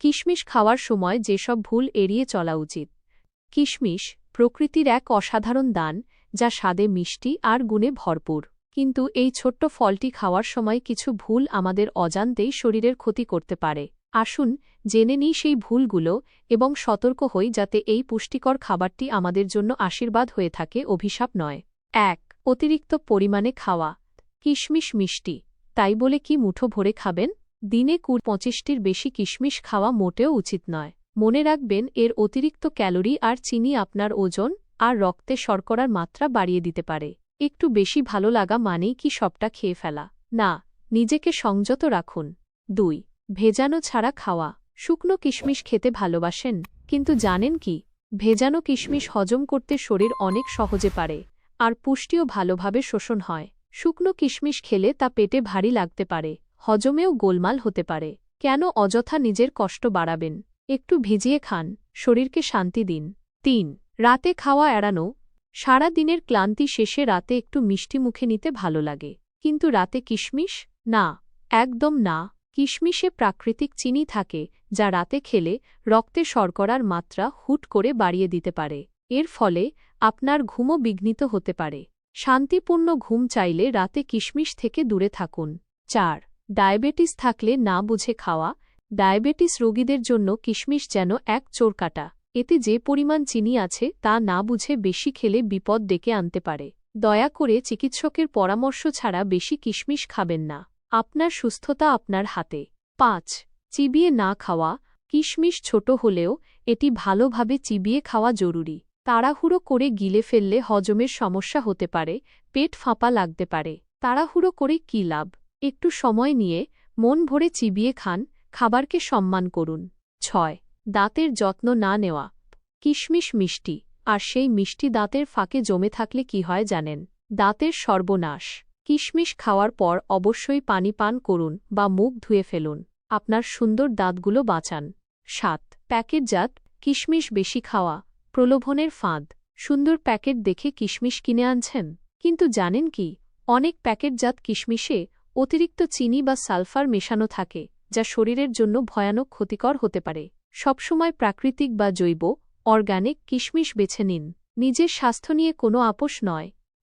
কিশমিশ খাওয়ার সময় যেসব ভুল এড়িয়ে চলা উচিত। কিশমিশ প্রকৃতির এক অসাধারণ দান, যা স্বাদে মিষ্টি আর গুণে ভরপুর। কিন্তু এই ছোট্ট ফলটি খাওয়ার সময় কিছু ভুল আমাদের অজান্তেই শরীরের ক্ষতি করতে পারে। আসুন জেনে নিই সেই ভুলগুলো এবং সতর্ক হই যাতে এই পুষ্টিকর খাবারটি আমাদের জন্য আশীর্বাদ হয়ে থাকে, অভিশাপ নয়। এক, অতিরিক্ত পরিমাণে খাওয়া। কিশমিশ মিষ্টি। তাই বলে কি মুঠো ভরে খাবেন? দিনে কুড় পঁচিশটির বেশি কিশমিশ খাওয়া মোটেও উচিত নয়। মনে রাখবেন, এর অতিরিক্ত ক্যালোরি আর চিনি আপনার ওজন আর রক্তে শর্করার মাত্রা বাড়িয়ে দিতে পারে। একটু বেশি ভালো লাগা মানেই কি সবটা খেয়ে ফেলা? না, নিজেকে সংযত রাখুন। দুই, ভেজানো ছাড়া খাওয়া। শুকনো কিশমিশ খেতে ভালোবাসেন, কিন্তু জানেন কি, ভেজানো কিশমিশ হজম করতে শরীর অনেক সহজে পারে আর পুষ্টিও ভালোভাবে শোষণ হয়। শুকনো কিশমিশ খেলে তা পেটে ভারী লাগতে পারে। হজমেও গোলমাল হতে পারে। কেন অযথা নিজের কষ্ট বাড়াবেন? একটু ভিজিয়ে খান, শরীরকে শান্তি দিন। তিন, রাতে খাওয়া এড়ানো। সারা দিনের ক্লান্তি শেষে রাতে একটু মিষ্টি মুখে নিতে ভালো লাগে। কিন্তু রাতে কিশমিশ? না, একদম না। কিশমিশে প্রাকৃতিক চিনি থাকে, যা রাতে খেলে রক্তে শর্করার মাত্রা হুট করে বাড়িয়ে দিতে পারে। এর ফলে আপনার ঘুমও বিঘ্নিত হতে পারে। শান্তিপূর্ণ ঘুম চাইলে রাতে কিশমিশ থেকে দূরে থাকুন। চার ডায়াবেটিস থাকলে না বুঝে খাওয়া, ডায়াবেটিস রোগীদের জন্য কিশমিশ যেন এক চোরকাটা এতে যে পরিমাণ চিনি আছে তা না বুঝে বেশি খেলে বিপদ ডেকে আনতে পারে। দয়া করে চিকিৎসকের পরামর্শ ছাড়া বেশি কিশমিশ খাবেন না। আপনার সুস্থতা আপনার হাতে। পাঁচ, চিবিয়ে না খাওয়া। কিশমিশ ছোট হলেও এটি ভালোভাবে চিবিয়ে খাওয়া জরুরি। তাড়াহুড়ো করে গিলে ফেললে হজমের সমস্যা হতে পারে, পেট ফাঁপা লাগতে পারে। তাড়াহুড়ো করে কী লাভ? একটু সময় নিয়ে মন ভরে চিবিয়ে খান, খাবারকে সম্মান করুন। ছয়, দাঁতের যত্ন না নেওয়া। কিশমিশ মিষ্টি, আর সেই মিষ্টি দাঁতের ফাঁকে জমে থাকলে কি হয় জানেন? দাঁতের সর্বনাশ। কিশমিশ খাওয়ার পর অবশ্যই পানি পান করুন বা মুখ ধুয়ে ফেলুন। আপনার সুন্দর দাঁতগুলো বাঁচান। সাত, প্যাকেটজাত কিশমিশ বেশি খাওয়া। প্রলোভনের ফাঁদ। সুন্দর প্যাকেট দেখে কিশমিশ কিনে আনছেন? কিন্তু জানেন কি, অনেক প্যাকেটজাত কিশমিশে অতিরিক্ত চিনি বা সালফার মেশানো থাকে, যা শরীরের জন্য ভয়ানক ক্ষতিকর হতে পারে। সবসময় প্রাকৃতিক বা জৈব, অর্গানিক কিশমিশ বেছে নিন। নিজের স্বাস্থ্য নিয়ে কোনো আপোষ নয়।